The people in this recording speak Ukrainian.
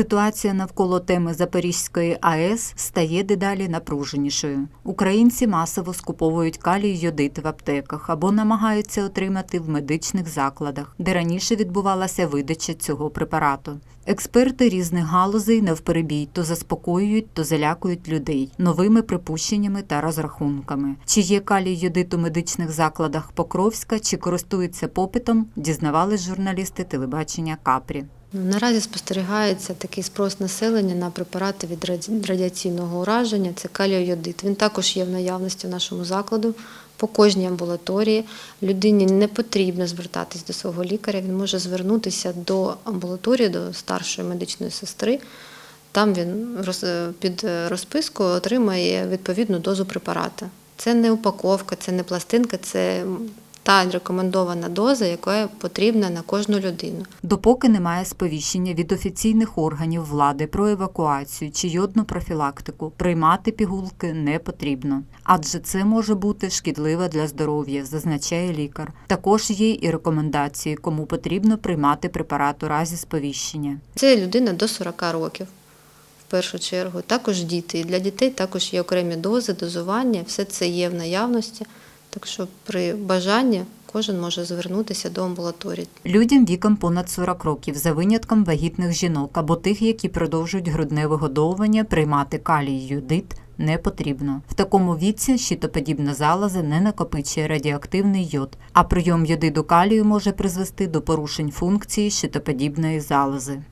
Ситуація навколо теми Запорізької АЕС стає дедалі напруженішою. Українці масово скуповують калій йодит в аптеках або намагаються отримати в медичних закладах, де раніше відбувалася видача цього препарату. Експерти різних галузей навперебій то заспокоюють, то залякують людей новими припущеннями та розрахунками. Чи є калій йодит у медичних закладах Покровська, чи користується попитом, дізнавались журналісти телебачення Капрі. Наразі спостерігається такий спрос населення на препарати від радіаційного ураження. Це каліойодит. Він також є в наявності в нашому закладу. По кожній амбулаторії людині не потрібно звертатись до свого лікаря. Він може звернутися до амбулаторії, до старшої медичної сестри. Там він під розписку отримає відповідну дозу препарата. Це не упаковка, це не пластинка, це та рекомендована доза, яка потрібна на кожну людину. Допоки немає сповіщення від офіційних органів влади про евакуацію чи йодну профілактику, приймати пігулки не потрібно, адже це може бути шкідливо для здоров'я, зазначає лікар. Також є і рекомендації, кому потрібно приймати препарат у разі сповіщення. Це людина до 40 років. В першу чергу, також діти. І для дітей також є окремі дози, дозування, все це є в наявності. Так що при бажанні кожен може звернутися до амбулаторії. Людям віком понад 40 років, за винятком вагітних жінок або тих, які продовжують грудне вигодовування, приймати калій йодит не потрібно. В такому віці щитоподібна залоза не накопичує радіоактивний йод, а прийом йодиду калію може призвести до порушень функції щитоподібної залози.